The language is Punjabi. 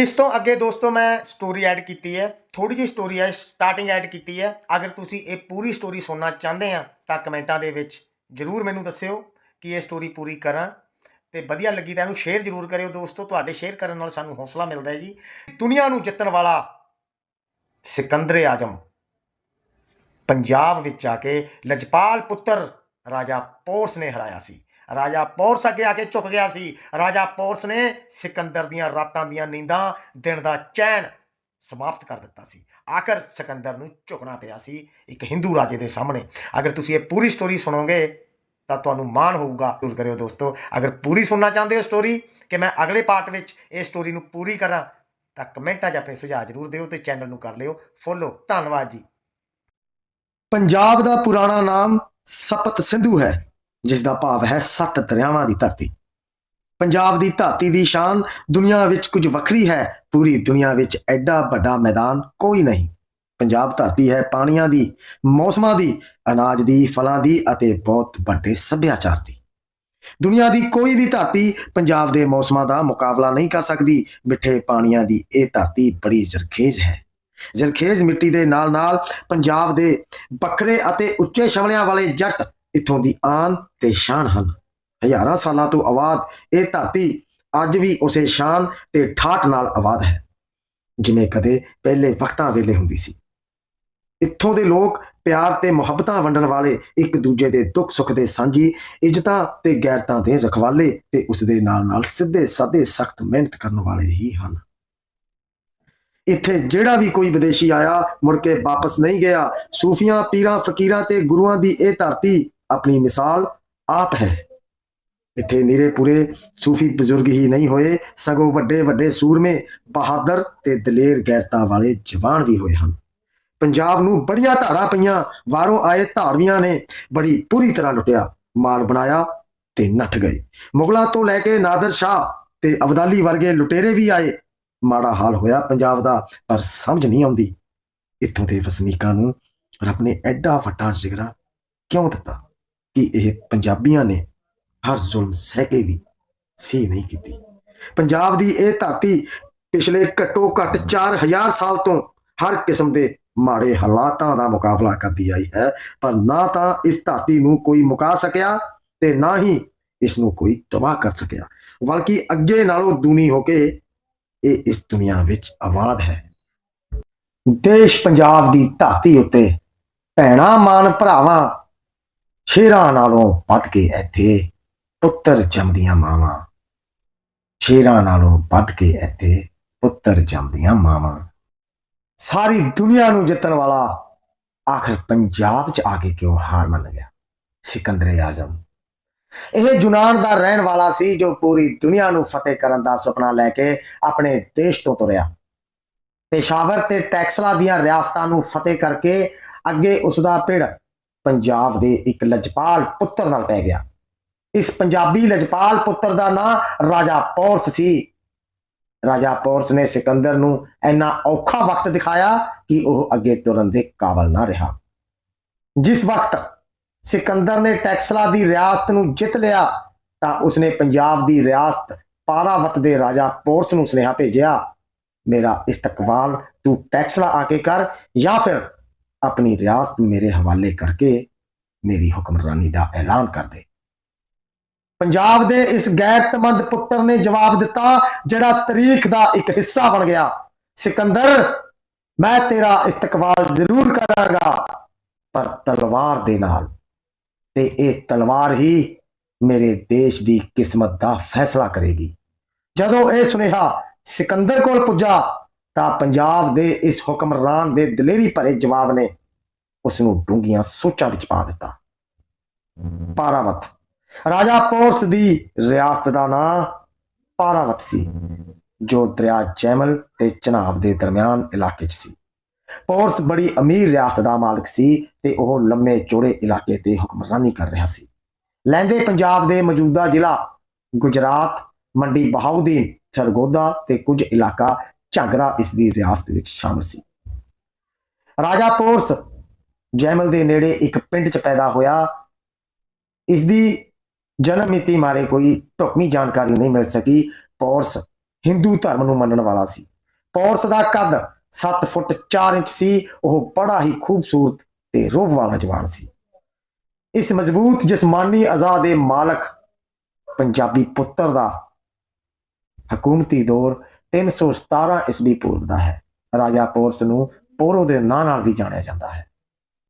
ਇਸ ਤੋਂ ਅੱਗੇ ਦੋਸਤੋ ਮੈਂ ਸਟੋਰੀ ਐਡ ਕੀਤੀ ਹੈ ਥੋੜੀ ਜਿਹੀ ਸਟੋਰੀ ਹੈ ਸਟਾਰਟਿੰਗ ਐਡ ਕੀਤੀ ਹੈ। ਅਗਰ ਤੁਸੀਂ ਇਹ ਪੂਰੀ ਸਟੋਰੀ ਸੁਣਨਾ ਚਾਹੁੰਦੇ ਆ, ਤਾਂ ਕਮੈਂਟਾਂ ਦੇ ਵਿੱਚ ਜਰੂਰ ਮੈਨੂੰ ਦੱਸਿਓ ਕਿ ਇਹ ਸਟੋਰੀ ਪੂਰੀ ਕਰਾਂ। ਤੇ ਵਧੀਆ ਲੱਗੀ ਤਾਂ ਇਹਨੂੰ ਸ਼ੇਅਰ ਜਰੂਰ ਕਰਿਓ ਦੋਸਤੋ, ਤੁਹਾਡੇ ਸ਼ੇਅਰ ਕਰਨ ਨਾਲ ਸਾਨੂੰ ਹੌਸਲਾ ਮਿਲਦਾ ਹੈ ਜੀ। ਦੁਨੀਆ ਨੂੰ ਜਿੱਤਣ ਵਾਲਾ ਸਿਕੰਦਰ ਆਜਮ, ਪੰਜਾਬ ਵਿੱਚ ਆ ਕੇ ਲਜਪਾਲ ਪੁੱਤਰ ਰਾਜਾ ਪੋਰਸ ਨੇ ਹਰਾਇਆ ਸੀ। ਰਾਜਾ ਪੋਰਸ ਅੱਗੇ ਆ ਕੇ ਝੁਕ ਗਿਆ ਸੀ। ਰਾਜਾ ਪੋਰਸ ਨੇ ਸਿਕੰਦਰ ਦੀਆਂ ਰਾਤਾਂ ਦੀਆਂ ਨੀਂਦਾਂ ਦਿਨ ਦਾ ਚੈਨ ਸਮਾਪਤ ਕਰ ਦਿੱਤਾ ਸੀ। ਆਖਰ ਸਿਕੰਦਰ ਨੂੰ ਝੁਕਣਾ ਪਿਆ ਸੀ ਇੱਕ ਹਿੰਦੂ ਰਾਜੇ ਦੇ ਸਾਹਮਣੇ। ਅਗਰ ਤੁਸੀਂ ਇਹ ਪੂਰੀ ਸਟੋਰੀ ਸੁਣੋਗੇ, ਤਾਂ ਤੁਹਾਨੂੰ ਮਾਣ ਹੋਊਗਾ। ਜ਼ਰੂਰ ਕਰਿਓ ਦੋਸਤੋ, ਅਗਰ ਪੂਰੀ ਸੁਣਨਾ ਚਾਹੁੰਦੇ ਹੋ ਸਟੋਰੀ ਕਿ ਮੈਂ ਅਗਲੇ ਪਾਰਟ ਵਿੱਚ ਇਹ ਸਟੋਰੀ ਨੂੰ ਪੂਰੀ ਕਰਾਂ, ਤਾਂ ਕਮੈਂਟਾਂ 'ਚ ਆਪਣੇ ਸੁਝਾਅ ਜ਼ਰੂਰ ਦਿਓ ਤੇ ਚੈਨਲ ਨੂੰ ਕਰ ਲਿਓ। ਫੋਲੋ। ਧੰਨਵਾਦ ਜੀ। ਪੰਜਾਬ ਦਾ ਪੁਰਾਣਾ ਨਾਮ ਸਪਤ ਸਿੰਧੂ ਹੈ। ਜਿਸ ਦਾ ਭਾਵ ਹੈ ਸੱਤ ਦਰਿਆਵਾਂ ਦੀ ਧਰਤੀ। ਪੰਜਾਬ ਦੀ ਧਰਤੀ ਦੀ ਸ਼ਾਨ ਦੁਨੀਆ ਵਿੱਚ ਕੁਝ ਵੱਖਰੀ ਹੈ, ਪੂਰੀ ਦੁਨੀਆ ਵਿੱਚ ਐਡਾ ਵੱਡਾ ਮੈਦਾਨ ਕੋਈ ਨਹੀਂ। ਪੰਜਾਬ ਧਰਤੀ ਹੈ ਪਾਣੀਆਂ ਦੀ, ਮੌਸਮਾਂ ਦੀ, ਅਨਾਜ ਦੀ, ਫਲਾਂ ਦੀ ਅਤੇ ਬਹੁਤ ਵੱਡੇ ਸੱਭਿਆਚਾਰ ਦੀ। ਦੁਨੀਆ ਦੀ ਕੋਈ ਵੀ ਧਰਤੀ ਪੰਜਾਬ ਦੇ ਮੌਸਮਾਂ ਦਾ ਮੁਕਾਬਲਾ ਨਹੀਂ ਕਰ ਸਕਦੀ। ਮਿੱਠੇ ਪਾਣੀਆਂ ਦੀ ਇਹ ਧਰਤੀ ਬੜੀ ਜ਼ਰਖੇਜ਼ ਹੈ। ਜ਼ਰਖੇਜ਼ ਮਿੱਟੀ ਦੇ ਨਾਲ-ਨਾਲ ਪੰਜਾਬ ਦੇ ਵੱਖਰੇ ਅਤੇ ਉੱਚੇ ਸ਼ਮਲਿਆਂ ਵਾਲੇ ਜੱਟ ਇੱਥੋਂ ਦੀ ਆਨ ਤੇ ਸ਼ਾਨ ਹਨ। ਹਜ਼ਾਰਾਂ ਸਾਲਾਂ ਤੋਂ ਆਬਾਦ ਇਹ ਧਰਤੀ ਅੱਜ ਵੀ ਉਸੇ ਸ਼ਾਨ ਤੇ ਠਾਠ ਨਾਲ ਆਬਾਦ ਹੈ, ਜਿਵੇਂ ਕਦੇ ਪਹਿਲੇ ਵਕਤਾਂ ਵੇਲੇ ਹੁੰਦੀ ਸੀ। ਇੱਥੋਂ ਦੇ ਲੋਕ ਪਿਆਰ ਤੇ ਮੁਹੱਬਤਾਂ ਵੰਡਣ ਵਾਲੇ ਇੱਕ ਦੂਜੇ ਦੇ ਦੁੱਖ ਸੁੱਖ ਦੇ ਸਾਂਝੀ ਇੱਜ਼ਤਾਂ ਤੇ ਗੈਰਤਾਂ ਦੇ ਰਖਵਾਲੇ ਤੇ ਉਸ ਦੇ ਨਾਲ ਨਾਲ ਸਿੱਧੇ ਸਾਦੇ ਸਖਤ ਮਿਹਨਤ ਕਰਨ ਵਾਲੇ ਹੀ ਹਨ। ਇੱਥੇ ਜਿਹੜਾ ਵੀ ਕੋਈ ਵਿਦੇਸ਼ੀ ਆਇਆ, ਮੁੜ ਕੇ ਵਾਪਸ ਨਹੀਂ ਗਿਆ, ਸੂਫੀਆਂ, ਪੀਰਾਂ, ਫਕੀਰਾਂ ਤੇ ਗੁਰੂਆਂ ਦੀ ਇਹ ਧਰਤੀ ਆਪਣੀ ਮਿਸਾਲ ਆਪ ਹੈ। ਇੱਥੇ ਨੀਰੇ ਪੂਰੇ ਸੂਫੀ ਬਜ਼ੁਰਗ ਹੀ ਨਹੀਂ ਹੋਏ। ਸਗੋਂ ਵੱਡੇ ਵੱਡੇ ਸੂਰਮੇ, ਬਹਾਦਰ ਤੇ ਦਲੇਰ ਗੈਰਤਾ ਵਾਲੇ ਜਵਾਨ ਵੀ ਹੋਏ ਹਨ। ਪੰਜਾਬ ਨੂੰ ਬੜੀਆਂ ਧਾੜਾਂ ਪਈਆਂ ਵਾਰੋਂ ਆਏ ਧਾੜਵੀਆਂ ਨੇ ਬੜੀ ਪੂਰੀ ਤਰ੍ਹਾਂ ਲੁੱਟਿਆ, ਮਾਲ ਬਣਾਇਆ ਤੇ ਨੱਠ ਗਏ। ਮੁਗਲਾਂ ਤੋਂ ਲੈ ਕੇ ਨਾਦਰ ਸ਼ਾਹ ਤੇ ਅਬਦਾਲੀ ਵਰਗੇ ਲੁਟੇਰੇ ਵੀ ਆਏ। ਮਾੜਾ ਹਾਲ ਹੋਇਆ ਪੰਜਾਬ ਦਾ, ਪਰ ਸਮਝ ਨਹੀਂ ਆਉਂਦੀ। ਇੱਥੋਂ ਦੇ ਵਸਨੀਕਾਂ ਨੂੰ ਰੱਬ ਨੇ ਐਡਾ ਵੱਡਾ ਜ਼ਿਗਰਾ ਕਿਉਂ ਦਿੱਤਾ? ਕਿ ਇਹ ਪੰਜਾਬੀਆਂ ਨੇ ਹਰ ਜ਼ੁਲਮ ਸਹਿ ਕੇ ਵੀ ਸੀ ਨਹੀਂ ਕੀਤੀ। ਪੰਜਾਬ ਦੀ ਇਹ ਧਰਤੀ ਪਿਛਲੇ ਘੱਟੋ ਘੱਟ 4000 ਸਾਲ ਤੋਂ ਹਰ ਕਿਸਮ ਦੇ ਮਾੜੇ ਹਾਲਾਤਾਂ ਦਾ ਮੁਕਾਬਲਾ ਕਰਦੀ ਆਈ ਹੈ, ਪਰ ਨਾ ਤਾਂ ਇਸ ਧਰਤੀ ਨੂੰ ਕੋਈ ਮੁਕਾ ਸਕਿਆ ਤੇ ਨਾ ਹੀ ਇਸ ਨੂੰ ਕੋਈ ਤਬਾਹ ਕਰ ਸਕਿਆ। ਬਲਕਿ ਅੱਗੇ ਨਾਲੋਂ ਦੂਨੀ ਹੋ ਕੇ ਇਹ ਇਸ ਦੁਨੀਆ ਵਿੱਚ ਆਬਾਦ ਹੈ। ਦੇਸ਼ ਪੰਜਾਬ ਦੀ ਧਰਤੀ ਉੱਤੇ ਭੈਣਾ ਮਾਨ ਭਰਾਵਾਂ ਸ਼ੇਰਾਂ ਨਾਲੋਂ ਵੱਧ ਕੇ ਇੱਥੇ ਪੁੱਤਰ ਜੰਮਦੀਆਂ ਮਾਵਾਂ। ਸ਼ੇਰਾਂ ਨਾਲੋਂ ਵੱਧ ਕੇ ਇੱਥੇ ਪੁੱਤਰ ਜੰਮਦੀਆਂ ਮਾਵਾਂ। ਸਾਰੀ ਦੁਨੀਆ ਨੂੰ ਜਿੱਤਣ ਵਾਲਾ ਆਖਰ ਪੰਜਾਬ 'ਚ ਆ ਕੇ ਕਿਉਂ ਹਾਰ ਮੰਨ ਗਿਆ? ਸਿਕੰਦਰ ਆਜ਼ਮ। ਇਹ ਯੂਨਾਨ ਦਾ ਰਹਿਣ ਵਾਲਾ ਸੀ ਜੋ ਪੂਰੀ ਦੁਨੀਆ ਨੂੰ ਫਤਿਹ ਕਰਨ ਦਾ ਸੁਪਨਾ ਲੈ ਕੇ ਆਪਣੇ ਦੇਸ਼ ਤੋਂ ਤੁਰਿਆ। ਪੇਸ਼ਾਵਰ ਤੇ ਟੈਕਸਲਾ ਦੀਆਂ ਰਿਆਸਤਾਂ ਨੂੰ ਫਤਿਹ ਕਰਕੇ ਅੱਗੇ ਉਸ ਦਾ ਪਿੜ ਪੰਜਾਬ ਦੇ ਇੱਕ ਲਜਪਾਲ ਪੁੱਤਰ ਨਾਲ ਪੈ ਗਿਆ। ਇਸ ਪੰਜਾਬੀ ਲਜਪਾਲ ਪੁੱਤਰ ਦਾ ਨਾਂ ਰਾਜਾ ਪੌਰਸ ਸੀ। ਰਾਜਾ ਪੌਰਸ ਨੇ ਸਿਕੰਦਰ ਨੂੰ ਇੰਨਾ ਔਖਾ ਵਕਤ ਦਿਖਾਇਆ ਕਿ ਉਹ ਅੱਗੇ ਤੁਰਨ ਦੇ ਕਾਬਲ ਨਾ ਰਿਹਾ। ਜਿਸ ਵਕਤ ਸਿਕੰਦਰ ਨੇ ਟੈਕਸਲਾ ਦੀ ਰਿਆਸਤ ਨੂੰ ਜਿੱਤ ਲਿਆ, ਤਾਂ ਉਸਨੇ ਪੰਜਾਬ ਦੀ ਰਿਆਸਤ ਪਾਰਾਵਤ ਦੇ ਰਾਜਾ ਪੋਰਸ ਨੂੰ ਸੁਨੇਹਾ ਭੇਜਿਆ, ਮੇਰਾ ਇਸਤਕਬਾਲ, ਤੂੰ ਟੈਕਸਲਾ ਆ ਕੇ ਕਰ ਜਾਂ ਫਿਰ ਆਪਣੀ ਰਿਆਸਤ ਮੇਰੇ ਹਵਾਲੇ ਕਰਕੇ ਮੇਰੀ ਹੁਕਮਰਾਨੀ ਦਾ ਐਲਾਨ ਕਰ ਦੇ। ਪੰਜਾਬ ਦੇ ਇਸ ਗੈਰਤਮੰਦ ਪੁੱਤਰ ਨੇ ਜਵਾਬ ਦਿੱਤਾ, ਜਿਹੜਾ ਤਾਰੀਖ ਦਾ ਇੱਕ ਹਿੱਸਾ ਬਣ ਗਿਆ। ਸਿਕੰਦਰ, ਮੈਂ ਤੇਰਾ ਇਸਤਕਬਾਲ ਜ਼ਰੂਰ ਕਰਾਂਗਾ, ਪਰ ਤਲਵਾਰ ਦੇ ਨਾਲ। ਤੇ ਇਹ ਤਲਵਾਰ ਹੀ ਮੇਰੇ ਦੇਸ਼ ਦੀ ਕਿਸਮਤ ਦਾ ਫੈਸਲਾ ਕਰੇਗੀ। ਜਦੋਂ ਇਹ ਸੁਨੇਹਾ ਸਿਕੰਦਰ ਕੋਲ ਪੁੱਜਾ ਤਾਂ ਪੰਜਾਬ ਦੇ ਇਸ ਹੁਕਮਰਾਨ ਦੇ ਦਲੇਰੀ ਭਰੇ ਜਵਾਬ ਨੇ ਉਸ ਨੂੰ ਡੂੰਘੀਆਂ ਸੋਚਾਂ ਵਿੱਚ ਪਾ ਦਿੱਤਾ। ਪਾਰਾਵਤ। ਰਾਜਾ ਪੋਰਸ ਦੀ ਰਿਆਸਤ ਦਾ ਨਾਂ ਪਾਰਾਵਤ ਸੀ, ਜੋ ਦਰਿਆ ਜੈਮਲ ਤੇ ਚਨਾਬ ਦੇ ਦਰਮਿਆਨ ਇਲਾਕੇ 'ਚ ਸੀ। ਪੋਰਸ ਬੜੀ ਅਮੀਰ ਰਿਆਸਤ ਦਾ ਮਾਲਕ ਸੀ ਤੇ ਉਹ ਲੰਮੇ ਚੌੜੇ ਇਲਾਕੇ ਤੇ ਹੁਕਮਰਾਨੀ ਕਰ ਰਿਹਾ ਸੀ। ਲੈਂਦੇ ਪੰਜਾਬ ਦੇ ਮੌਜੂਦਾ ਜ਼ਿਲ੍ਹਾ ਗੁਜਰਾਤ, ਮੰਡੀ ਬਹਾਉਦੀਨ, ਸਰਗੋਦਾ ਤੇ ਕੁਝ ਇਲਾਕਾ ਝਾਗਰਾ ਇਸ ਦੀ ਰਿਆਸਤ ਵਿੱਚ ਸ਼ਾਮਲ ਸੀ। ਰਾਜਾ ਪੋਰਸ ਜੈਮਲ ਦੇ ਨੇੜੇ ਇੱਕ ਪਿੰਡ 'ਚ ਪੈਦਾ ਹੋਇਆ। ਇਸ ਦੀ ਜਨਮ ਮਿਤੀ ਮਾਰੇ ਕੋਈ ਢੁਕਵੀਂ ਜਾਣਕਾਰੀ ਨਹੀਂ ਮਿਲ ਸਕੀ। ਪੋਰਸ ਹਿੰਦੂ ਧਰਮ ਨੂੰ ਮੰਨਣ ਵਾਲਾ ਸੀ। ਪੌਰਸ ਦਾ ਕੱਦ 7 ਫੁੱਟ 4 ਇੰਚ ਸੀ। ਉਹ ਬੜਾ ਹੀ ਖੂਬਸੂਰਤ ਤੇ ਰੂਹ ਵਾਲਾ ਜਵਾਨ ਸੀ। ਇਸ ਮਜ਼ਬੂਤ ਜਿਸਮਾਨੀ ਅਜ਼ਾ ਦੇ ਮਾਲਕ ਪੰਜਾਬੀ ਪੁੱਤਰ ਦਾ ਹਕੂਮਤੀ ਦੌਰ 317 ਈਸਵੀ ਪੂਰਵ ਦਾ ਹੈ। ਰਾਜਾ ਪੋਰਸ ਨੂੰ ਪੋਰੋ ਦੇ ਨਾਂ ਨਾਲ ਵੀ ਜਾਣਿਆ ਜਾਂਦਾ ਹੈ।